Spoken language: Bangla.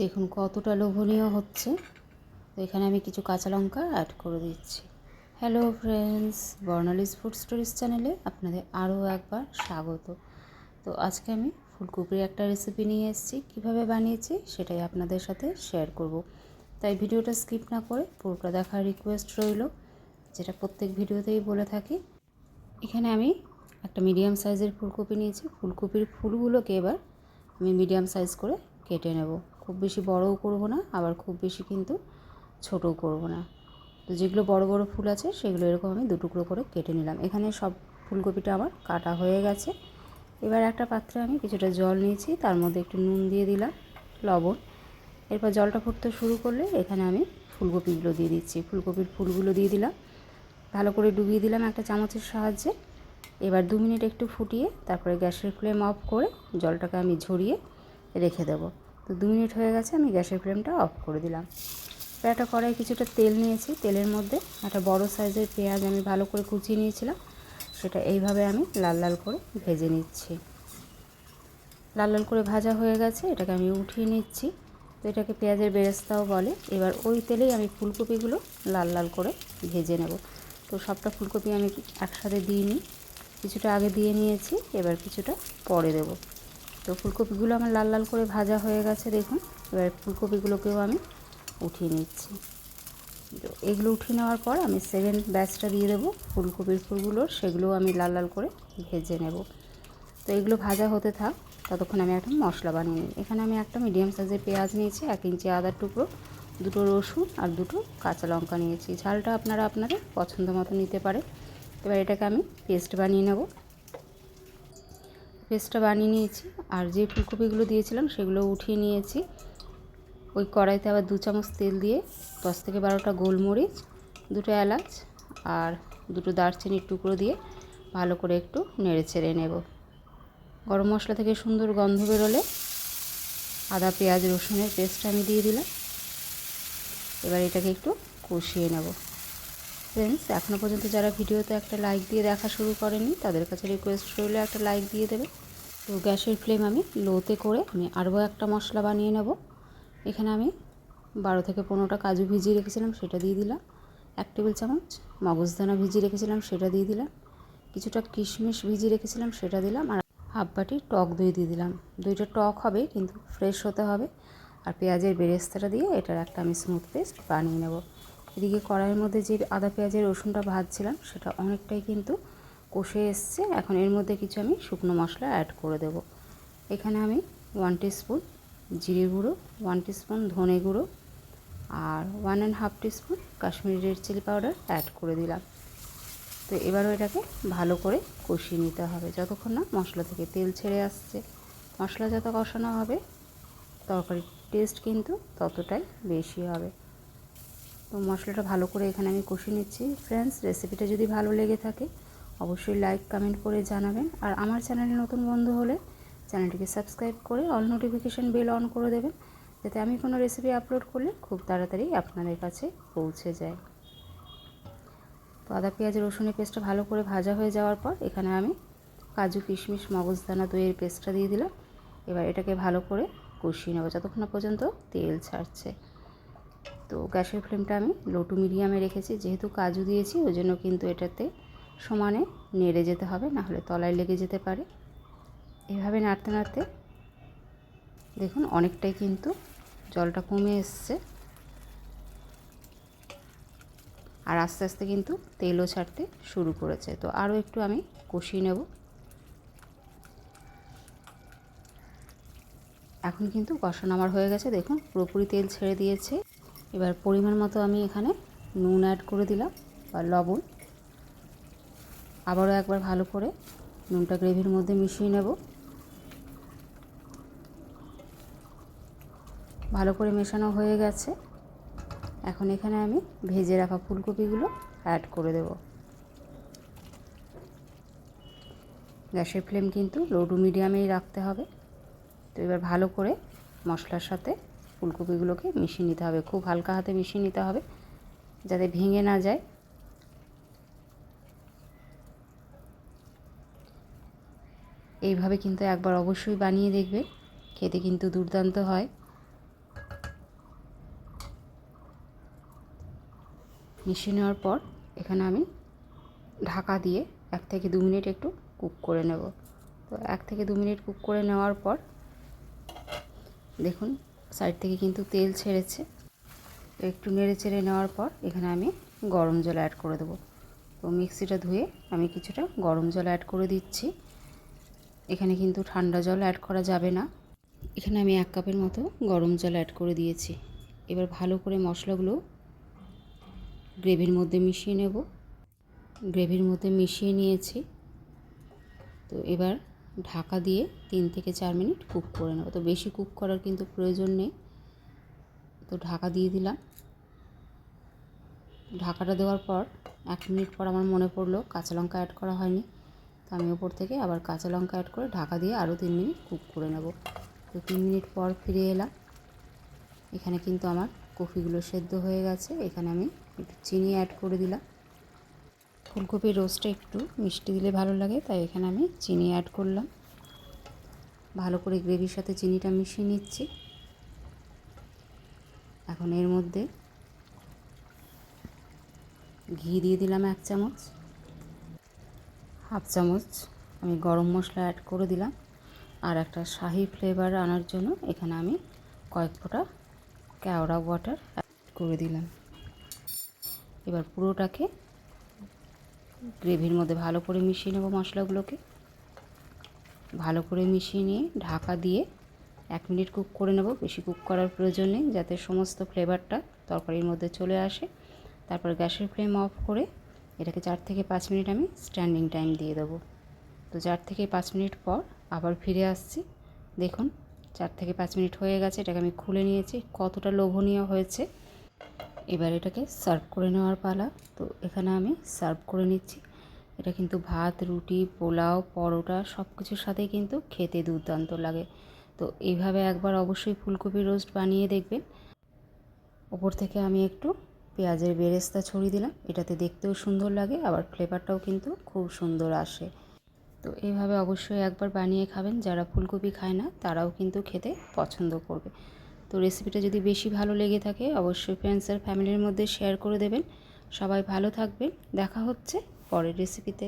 দেখুন, কতটা লোভনীয় হচ্ছে। তো এখানে আমি কিছু কাঁচা লঙ্কা অ্যাড করে দিচ্ছি। Hello friends Barnali's food stories চ্যানেলে আপনাদের আরও একবার স্বাগত। তো আজকে আমি ফুলকপির একটা রেসিপি নিয়ে এসেছি। কীভাবে বানিয়েছি সেটাই আপনাদের সাথে শেয়ার করব। তাই ভিডিওটা স্কিপ না করে পুরোটা দেখার রিকোয়েস্ট রইল, যেটা প্রত্যেক ভিডিওতেই বলে থাকি। এখানে আমি একটা মিডিয়াম সাইজের ফুলকপি নিয়েছি। ফুলকপির ফুলগুলোকে এবার আমি মিডিয়াম সাইজ করে কেটে নেব। খুব বেশি বড়ও করব না, আবার খুব বেশি কিন্তু ছোটও করব না। তো যেগুলো বড় বড় ফুল আছে, সেগুলো এরকম আমি দুটুকরো করে কেটে নিলাম। এখানে সব ফুলকপিটা আমার কাটা হয়ে গেছে। এবার একটা পাত্রে আমি কিছুটা জল নিয়েছি, তার মধ্যে একটু নুন দিয়ে দিলাম, লবণ। এরপর জলটা ফুটতে শুরু করলে এখানে আমি ফুলকপিগুলো দিয়ে দিচ্ছি। ফুলকপির ফুলগুলো দিয়ে দিলাম। ভালো করে ডুবিয়ে দিলাম একটা চামচের সাহায্যে। এবার দু মিনিট একটু ফুটিয়ে তারপরে গ্যাসের ফ্লেম অফ করে জলটাকে আমি ঝরিয়ে রেখে দেবো। তো দু মিনিট হয়ে গেছে, আমি গ্যাসের ফ্লেমটা অফ করে দিলাম। এবার একটা কড়াই কিছুটা তেল নিয়েছি, তেলের মধ্যে একটা বড় সাইজের পেঁয়াজ আমি ভালো করে কুচিয়ে নিয়েছিলাম, সেটা এইভাবে আমি লাল লাল করে ভেজে নিচ্ছি। লাল লাল করে ভাজা হয়ে গেছে, এটাকে আমি উঠিয়ে নিচ্ছি। তো এটাকে পেঁয়াজের বেরেস্তাও বলে, এবার ওই তেলেই আমি ফুলকপিগুলো লাল লাল করে ভেজে নেব। তো সবটা ফুলকপি আমি একসাথে দিইনি, কিছুটা আগে দিয়ে নিয়েছি, এবার কিছুটা পরে দেব। তো ফুলকপিগুলো আমার লাল লাল করে ভাজা হয়ে গেছে, দেখুন। এবার ফুলকপিগুলোকেও আমি উঠিয়ে নিচ্ছি। তো এগুলো উঠিয়ে নেওয়ার পর আমি সেকেন্ড ব্যাচটা দিয়ে দেবো। ফুলকপির ফুলগুলোর সেগুলোও আমি লাল লাল করে ভেজে নেব। তো এগুলো ভাজা হতে থাক, ততক্ষণ আমি একটা মশলা বানিয়ে নিই। এখানে আমি একটা মিডিয়াম সাইজের পেঁয়াজ নিয়েছি, এক ইঞ্চি আদার টুকরো, দুটো রসুন আর দুটো কাঁচা লঙ্কা নিয়েছি। ঝালটা আপনারা আপনাদের পছন্দ মতো নিতে পারে এবার এটাকে আমি পেস্ট বানিয়ে নেব। পেস্টটা বানিয়ে নিয়েছি। আর যে ফুলকপিগুলো দিয়েছিলাম সেগুলো উঠিয়ে নিয়েছি। ওই কড়াইতে আবার দু চামচ তেল দিয়ে দশ থেকে বারোটা গোলমরিচ, দুটো এলাচ আর দুটো দারচিনির টুকরো দিয়ে ভালো করে একটু নেড়ে ছেড়ে নেব। গরম মশলা থেকে সুন্দর গন্ধ বেরোলে আদা, পেঁয়াজ, রসুনের পেস্টটা আমি দিয়ে দিলাম। এবার এটাকে একটু কষিয়ে নেব। ফ্রেন্ডস এখনও পর্যন্ত যারা ভিডিওতে একটা লাইক দিয়ে দেখা শুরু করেনি, তাদের কাছে রিকোয়েস্ট রইলে একটা লাইক দিয়ে দেবে। তো গ্যাসের ফ্লেম আমি লোতে করে আমি আরও একটা মশলা বানিয়ে নেব। এখানে আমি বারো থেকে পনেরোটা কাজু ভিজিয়ে রেখেছিলাম, সেটা দিয়ে দিলাম। এক টেবিল চামচ মগজদানা ভিজিয়ে রেখেছিলাম, সেটা দিয়ে দিলাম। কিছুটা কিশমিশ ভিজিয়ে রেখেছিলাম, সেটা দিলাম। আর হাফ বাটি টক দই দিয়ে দিলাম। দইটা টক হবে, কিন্তু ফ্রেশ হতে হবে। আর পেঁয়াজের বেরেস্তাটা দিয়ে এটার একটা আমি স্মুথ পেস্ট বানিয়ে নেব। এদিকে কড়াইয়ের মধ্যে যে আদা পেঁয়াজের রসুনটা ভাজছিলাম, সেটা অনেকটাই কিন্তু কষে এসছে। এখন এর মধ্যে কিছু আমি শুকনো মশলা অ্যাড করে দেব। এখানে আমি ওয়ান স্পুন জিরে গুঁড়ো ওয়ান স্পুন ধনে গুঁড়ো আর one and half spoon Kashmiri red chilli powder add করে দিলাম। তো এবারও এটাকে ভালো করে কষিয়ে নিতে হবে। যতক্ষণ না মশলা থেকে তেল ছেড়ে আসছে। মশলা যত কষানো হবে, তরকারির টেস্ট কিন্তু ততটাই বেশি হবে। তো মশলাটা ভালো করে এখানে আমি কষিয়ে নিচ্ছি। ফ্রেন্ডস রেসিপিটা যদি ভালো লেগে থাকে, অবশ্যই লাইক কমেন্ট করে জানাবেন। আর আমার চ্যানেলে নতুন বন্ধু হলে চ্যানেলটিকে সাবস্ক্রাইব করে অল নোটিফিকেশান বেল অন করে দেবেন, যাতে আমি কোনো রেসিপি আপলোড করলে খুব তাড়াতাড়ি আপনাদের কাছে পৌঁছে যায়। তো আদা, পেঁয়াজ, রসুনের পেস্টটা ভালো করে ভাজা হয়ে যাওয়ার পর এখানে আমি কাজু, কিশমিশ মগজদানা দইয়ের পেস্টটা দিয়ে দিলাম। এবার এটাকে ভালো করে কষিয়ে নেব, যতক্ষণ পর্যন্ত তেল ছাড়ছে। তো গ্যাসের ফ্লেমটা আমি লো টু মিডিয়ামে রেখেছি, যেহেতু কাজু দিয়েছি ওই জন্য কিন্তু এটাতে সমানে নেড়ে যেতে হবে না হলে তলায় লেগে যেতে পারে। এভাবে নাড়তে নাড়তে দেখুন অনেকটাই কিন্তু জলটা কমে এসছে। আর আস্তে আস্তে কিন্তু তেলও ছাড়তে শুরু করেছে। তো আরও একটু আমি কষিয়ে নেব। এখন কিন্তু কষানো আমার হয়ে গেছে। দেখুন পুরোপুরি তেল ছেড়ে দিয়েছে। এবার পরিমাণ মতো আমি এখানে নুন অ্যাড করে দিলাম বা লবণ। আবারও একবার ভালো করে নুনটা গ্রেভির মধ্যে মিশিয়ে নেব। ভালো করে মেশানো হয়ে গেছে। এখন এখানে আমি ভেজে রাখা ফুলকপিগুলো অ্যাড করে দেব। গ্যাসের ফ্লেম কিন্তু লো টু মিডিয়ামেই রাখতে হবে। তো এবার ভালো করে মশলার সাথে ফুলকপিগুলোকে মিশিয়ে নিতে হবে। খুব হালকা হাতে মিশিয়ে নিতে হবে, যাতে ভেঙে না যায়। এইভাবে কিন্তু একবার অবশ্যই বানিয়ে দেখবে, খেতে কিন্তু দুর্দান্ত হয়। মিশিয়ে নেওয়ার পর এখানে আমি ঢাকা দিয়ে এক থেকে দু মিনিট একটু কুক করে নেব। তো এক থেকে দু মিনিট কুক করে নেওয়ার পর দেখুন সাইড থেকে কিন্তু তেল ছেড়েছে। তো একটু নেড়ে চেড়ে নেওয়ার পর এখানে আমি গরম জল অ্যাড করে দেবো। তো মিক্সিটা ধুয়ে আমি কিছুটা গরম জল অ্যাড করে দিচ্ছি। এখানে কিন্তু ঠান্ডা জল অ্যাড করা যাবে না। এখানে আমি এক কাপের মতো গরম জল অ্যাড করে দিয়েছি। এবার ভালো করে মশলাগুলো গ্রেভির মধ্যে মিশিয়ে নেব। গ্রেভির মধ্যে মিশিয়ে নিয়েছি। তো এবার ঢাকা দিয়ে তিন থেকে চার মিনিট কুক করে নেব। তো বেশি কুক করার কিন্তু প্রয়োজন নেই। তো ঢাকা দিয়ে দিলাম। ঢাকাটা দেওয়ার পর এক মিনিট পর আমার মনে পড়ল কাঁচা লঙ্কা অ্যাড করা হয়নি। তো আমি ওপর থেকে আবার কাঁচা লঙ্কা অ্যাড করে ঢাকা দিয়ে আরও তিন মিনিট কুক করে নেব। তো তিন মিনিট পর ফিরে এলাম। এখানে কিন্তু আমার কফিগুলো সেদ্ধ হয়ে গেছে। এখানে আমি একটু চিনি অ্যাড করে দিলাম। ফুলকপির রোস্টটা একটু মিষ্টি দিলে ভালো লাগে, তাই এখানে আমি চিনি অ্যাড করলাম। ভালো করে গ্রেভির সাথে চিনিটা মিশিয়ে নিচ্ছি। এখন এর মধ্যে ঘি দিয়ে দিলাম এক চামচ। হাফ চামচ আমি গরম মশলা অ্যাড করে দিলাম। আর একটা শাহি ফ্লেভার আনার জন্য এখানে আমি কয়েক ফোঁটা কেওড়া ওয়াটার অ্যাড করে দিলাম। এবার পুরোটাকে গ্রেভির মধ্যে ভালো করে মিশিয়ে নেব মশলাগুলোকে। ভালো করে মিশিয়ে নিয়ে ঢাকা দিয়ে এক মিনিট কুক করে নেব। বেশি কুক করার প্রয়োজন নেই, যাতে সমস্ত ফ্লেভারটা তরকারির মধ্যে চলে আসে। তারপর গ্যাসের ফ্লেম অফ করে এটাকে চার থেকে পাঁচ মিনিট আমি স্ট্যান্ডিং টাইম দিয়ে দেবো। তো চার থেকে পাঁচ মিনিট পর আবার ফিরে আসছি। দেখুন, চার থেকে পাঁচ মিনিট হয়ে গেছে, এটাকে আমি খুলে নিয়েছি। কতটা লোভনীয় হয়েছে। এবার এটাকে সার্ভ করে নেওয়ার পালা। তো এখানে আমি সার্ভ করে নিচ্ছি। এটা কিন্তু ভাত, রুটি, পোলাও, পরোটা সব কিছুর সাথেই কিন্তু খেতে দুর্দান্ত লাগে। তো এইভাবে একবার অবশ্যই ফুলকপি রোস্ট বানিয়ে দেখবেন। ওপর থেকে আমি একটু পেঁয়াজের বেরেস্তা ছড়িয়ে দিলাম। এটাতে দেখতেও সুন্দর লাগে, আবার ফ্লেভারটাও কিন্তু খুব সুন্দর আসে। তো এইভাবে অবশ্যই একবার বানিয়ে খাবেন। যারা ফুলকপি খায় না, তারাও কিন্তু খেতে পছন্দ করবে। তো রেসিপিটা যদি বেশি ভালো লেগে থাকে, অবশ্যই ফ্রেন্ডস আর ফ্যামিলির মধ্যে শেয়ার করে দেবেন। সবাই ভালো থাকবেন। দেখা হচ্ছে পরের রেসিপিতে